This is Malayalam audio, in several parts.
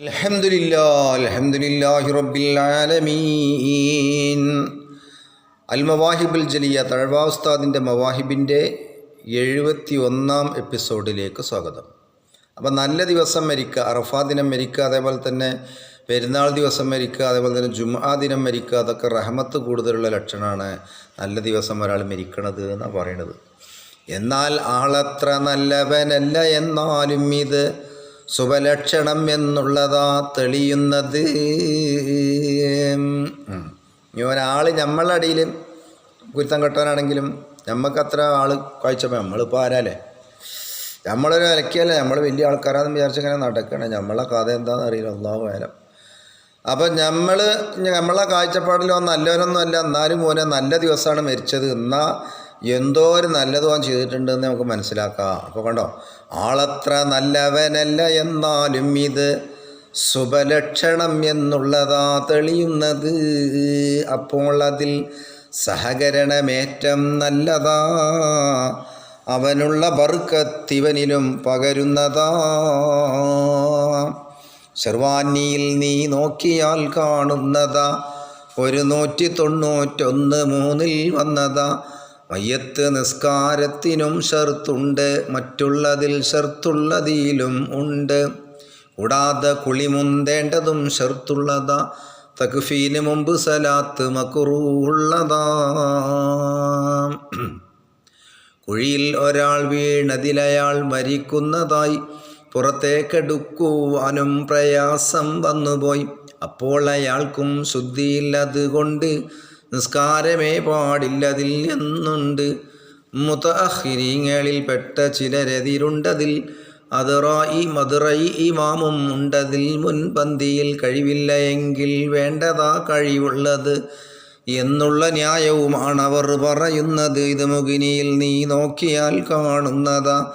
الحمد لله الحمد لله رب العالمين അൽ മവാഹിബുൽ ജലിയ തഴവാ ഉസ്താദിൻ്റെ മവാഹിബിൻ്റെ എഴുപത്തി ഒന്നാം എപ്പിസോഡിലേക്ക് സ്വാഗതം അപ്പം നല്ല ദിവസം മരിക്കുക അറഫാ ദിനം മരിക്കുക അതേപോലെ തന്നെ പെരുന്നാൾ ദിവസം മരിക്കുക അതേപോലെ തന്നെ ജുമാ ദിനം മരിക്കുക അതൊക്കെ റഹമത്ത് കൂടുതലുള്ള ലക്ഷണമാണ് നല്ല ദിവസം ഒരാൾ മരിക്കണത് എന്നാണ് പറയണത് എന്നാൽ ആളത്ര നല്ലവനല്ല എന്നാലും ഇത് ശുഭലക്ഷണം എന്നുള്ളതാ തെളിയുന്നത് ഒരാൾ നമ്മളടിയിൽ കുരുത്തം കെട്ടാനാണെങ്കിലും നമുക്കത്ര ആൾ കാഴ്ചപ്പോൾ നമ്മളിപ്പോൾ ആരാലേ നമ്മളൊരു വിലക്കിയല്ല നമ്മൾ വലിയ ആൾക്കാരാണെന്ന് വിചാരിച്ചിങ്ങനെ നടക്കണം. നമ്മളെ കഥ എന്താണെന്ന് അറിയില്ല. ഒന്നാമ വേലം അപ്പം നമ്മൾ നമ്മളെ കാഴ്ചപ്പാടിലോ നല്ലവരൊന്നും അല്ല എന്നാലും മോനെ നല്ല ദിവസമാണ് മരിച്ചത്. എന്നാൽ എന്തോ ഒരു നല്ലത് ചെയ്തിട്ടുണ്ട് ചെയ്തിട്ടുണ്ടെന്ന് നമുക്ക് മനസ്സിലാക്കാം. അപ്പോൾ കണ്ടോ? ആളത്ര നല്ലവനല്ല എന്നാലും ഇത് ശുഭലക്ഷണം എന്നുള്ളതാ തെളിയുന്നത്. അപ്പോൾ അതിൽ സഹകരണമേറ്റം നല്ലതാ. അവനുള്ള ബർക്കത്തിവനിലും പകരുന്നതാ. ശർവാനിയിൽ നീ നോക്കിയാൽ കാണുന്നതാ. ഒരു നൂറ്റി തൊണ്ണൂറ്റൊന്ന് മൂന്നിൽ വന്നതാ. മയ്യത്ത് നിസ്കാരത്തിനും ഷർത്തുണ്ട്. മറ്റുള്ളതിൽ ഷർത്തുള്ളതിലും ഉണ്ട്. കൂടാതെ കുളിമുന്തേണ്ടതും ഷർത്തുള്ളതാ. തക്ഫീന് മുമ്പ് സലാത്ത് മക്കുറുള്ളതാ കുഴിയിൽ ഒരാൾ വീണതിലയാൾ മരിക്കുന്നതായി പുറത്തേക്കെടുക്കുവാനും പ്രയാസം വന്നുപോയി. അപ്പോൾ അയാൾക്കും ശുദ്ധിയില്ലതുകൊണ്ട് നിസ്കാരമേ പാടില്ലതിൽ എന്നുണ്ട്. മുതഹിരിങ്ങളിൽ പെട്ട ചിലരെതിരുണ്ടതിൽ അതിറായി മധുറൈ ഇമാമും ഉണ്ടതിൽ മുൻപന്തിയിൽ കഴിവില്ല എങ്കിൽ വേണ്ടതാ കഴിവുള്ളത്. എന്നുള്ള ന്യായവുമാണ് അവർ പറയുന്നത്. ഇത് മുഗിനിയിൽ നീ നോക്കിയാൽ കാണുന്നതാ.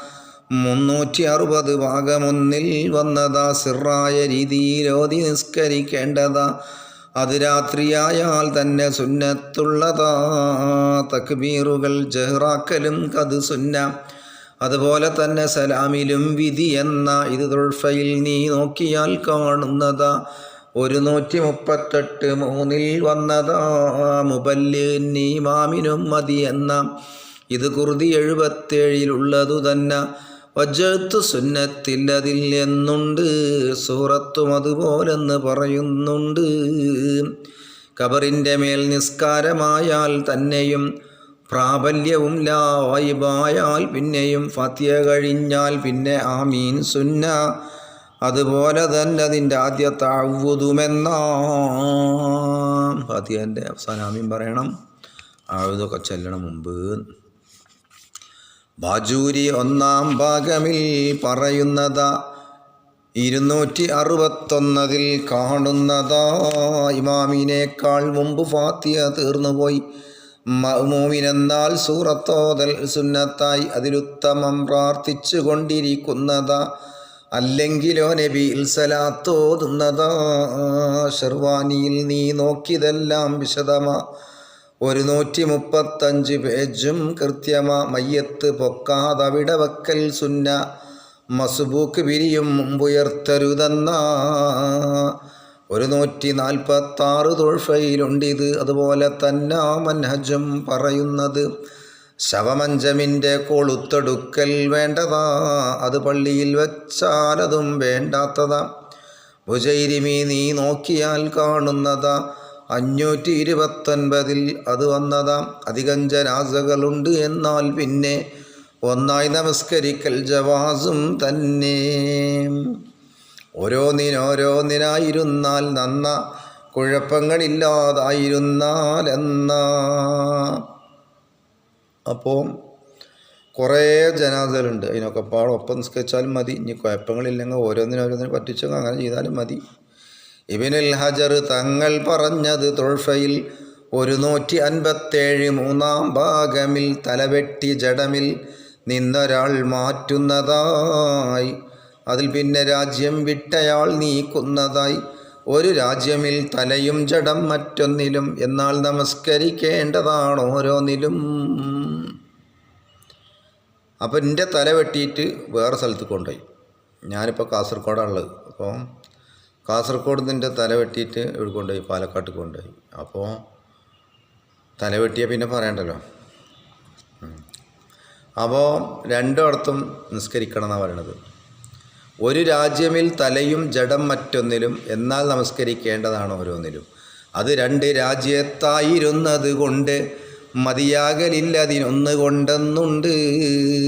മുന്നൂറ്റി അറുപത് ഭാഗമൊന്നിൽ വന്നതാ. സിറായ രീതിയിലോതി നിസ്കരിക്കേണ്ടതാ. അത് രാത്രിയായാൽ തന്നെ സുന്നത്തുള്ളതാ. തക്ബീറുകൾ ജഹ്റാക്കലും കത് സുന്ന. അതുപോലെ തന്നെ സലാമിലും വിധി എന്ന ഇത് തൊൾഫയിൽ നീ നോക്കിയാൽ കാണുന്നതാ. ഒരു നൂറ്റി മുപ്പത്തെട്ട് മൂന്നിൽ വന്നതാ. മുബല്ല് നീമാമിനും മതി എന്ന. ഇത് കുറുതി എഴുപത്തേഴിലുള്ളതു തന്നെ വജ്ജത്ത് സുന്നത്തിൽ അതിൽ എന്നുണ്ട് സൂറത്തും അതുപോലെന്ന് പറയുന്നുണ്ട്. കബറിന്റെ മേൽ നിസ്കാരമായാൽ തന്നെയും പ്രാബല്യവും ലായിബായാൽ പിന്നെയും ഫത്യ കഴിഞ്ഞാൽ പിന്നെ ആമീൻ സുന്ന. അതുപോലെ തന്നെ അതിന്റെ ആദ്യത്തെ അവുതുമെന്നാ ഫത്യന്റെ അവസാനം ആമീൻ പറയണം. ആവുതൊക്കെ ചെല്ലണം മുമ്പ്. ബാജൂരി ഒന്നാം ഭാഗമിൽ പറയുന്നത് ഇരുന്നൂറ്റി അറുപത്തൊന്നതിൽ കാണുന്നതാ. ഇമാമിനേക്കാൾ മുമ്പ് ഫാത്തിയ തീർന്നുപോയി. മൗമൂമിനെന്നാൽ സൂറത്തോതൽ സുന്നത്തായി അതിലുത്തമം പ്രാർത്ഥിച്ചു കൊണ്ടിരിക്കുന്നതാ. അല്ലെങ്കിലോ നബി ഇൽസലാത്തോതുന്നതാ ഷെർവാനിയിൽ നീ നോക്കിയതെല്ലാം വിശദമാ. ഒരു നൂറ്റി മുപ്പത്തഞ്ച് പേജും കൃത്യമാ മയ്യത്ത് പൊക്കാതവിടെ വക്കൽ സുന്ന മസുബൂക്ക് പിരിയും മുമ്പുയർത്തരുതെന്ന. ഒരു നൂറ്റി നാൽപ്പത്താറ് തൊഴ്ഫയിലുണ്ടിത് അതുപോലെ തന്നെ മൻഹജും പറയുന്നത്. ശവമഞ്ചമിന്റെ കൊളുത്തെടുക്കൽ വേണ്ടതാ അത് പള്ളിയിൽ വെച്ചാലതും വേണ്ടാത്തതാ. ഭുജൈരിമി നീ നോക്കിയാൽ കാണുന്നതാ അഞ്ഞൂറ്റി ഇരുപത്തൊൻപതിൽ അത് വന്നതാം. അധികം ജനാസകളുണ്ട് എന്നാൽ പിന്നെ ഒന്നായി നമസ്കരിക്കൽ ജവാസും തന്നെ. ഓരോന്നിനോരോന്നിനായിരുന്നാൽ നന്ന കുഴപ്പങ്ങളില്ലാതായിരുന്നാൽ എന്നാ അപ്പോൾ കുറേ ജനാസകളുണ്ട്. അതിനൊക്കെ പാടൊപ്പം നിസ്കരിച്ചാലും മതി. ഇനി കുഴപ്പങ്ങളില്ലെങ്കിൽ ഓരോന്നിനോരോന്നിനെ പറ്റിച്ചെങ്കിൽ അങ്ങനെ ചെയ്താലും മതി. ഇബിനുൽ ഹജർ തങ്ങൾ പറഞ്ഞത് തൊഴ്ഫയിൽ ഒരു നൂറ്റി അൻപത്തേഴ് മൂന്നാം ഭാഗമിൽ തലവെട്ടി ജഡമിൽ നിന്നൊരാൾ മാറ്റുന്നതായി. അതിൽ പിന്നെ രാജ്യം വിട്ടയാൾ നീക്കുന്നതായി. ഒരു രാജ്യമിൽ തലയും ജഡം മറ്റൊന്നിലും എന്നാൽ നമസ്കരിക്കേണ്ടതാണ് ഓരോന്നിലും. അപ്പം എന്റെ തല വെട്ടിയിട്ട് വേറെ സ്ഥലത്ത് കൊണ്ടുപോയി. ഞാനിപ്പോൾ കാസർഗോഡാണുള്ളത് അപ്പോൾ കാസർഗോഡ് നിന്റെ തല വെട്ടിയിട്ട് ഇവിടെ കൊണ്ടുപോയി പാലക്കാട്ട് കൊണ്ടുപോയി. അപ്പോൾ തല വെട്ടിയ പിന്നെ പറയണ്ടല്ലോ. അപ്പോൾ രണ്ടിടത്തും നിസ്കരിക്കണം എന്നാണ് പറയണത്. ഒരു രാജ്യമിൽ തലയും ജഡം മറ്റൊന്നിലും എന്നാൽ നമസ്കരിക്കേണ്ടതാണ് ഓരോന്നിലും. അത് രണ്ട് രാജ്യത്തായിരുന്നത് കൊണ്ട് മതിയാകലില്ല അതിനൊന്ന് കൊണ്ടെന്നുണ്ട്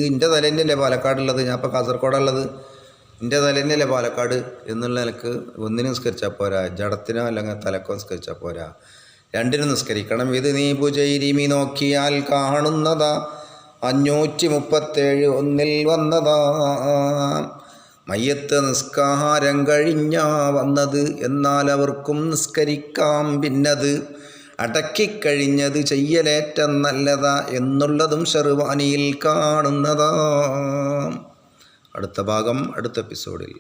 എന്റെ തലേന്റെ അല്ലേ പാലക്കാടുള്ളത്? ഞാൻ ഇപ്പോൾ കാസർഗോഡുള്ളത് എന്റെ തല തന്നെയല്ലേ പാലക്കാട് എന്നുള്ള നിലയ്ക്ക് ഒന്നിനും നിസ്കരിച്ചാൽ പോരാ ജഡത്തിനോ അല്ലെങ്കിൽ തലക്കോ നിസ്കരിച്ചാൽ പോരാ. രണ്ടിനും നിസ്കരിക്കണം. ഇത് നീ പുജൈരിമി നോക്കിയാൽ കാണുന്നതാ. അഞ്ഞൂറ്റി മുപ്പത്തേഴ് ഒന്നിൽ വന്നതാ. മയ്യത്ത് നിസ്കാരം കഴിഞ്ഞാ വന്നത്. എന്നാൽ അവർക്കും നിസ്കരിക്കാം പിന്നത്. അടക്കിക്കഴിഞ്ഞത് ചെയ്യലേറ്റം നല്ലതാ എന്നുള്ളതും ഷെർവാനിയിൽ കാണുന്നതാ. அடுத்த பாகம் அடுத்த எபிசோடில்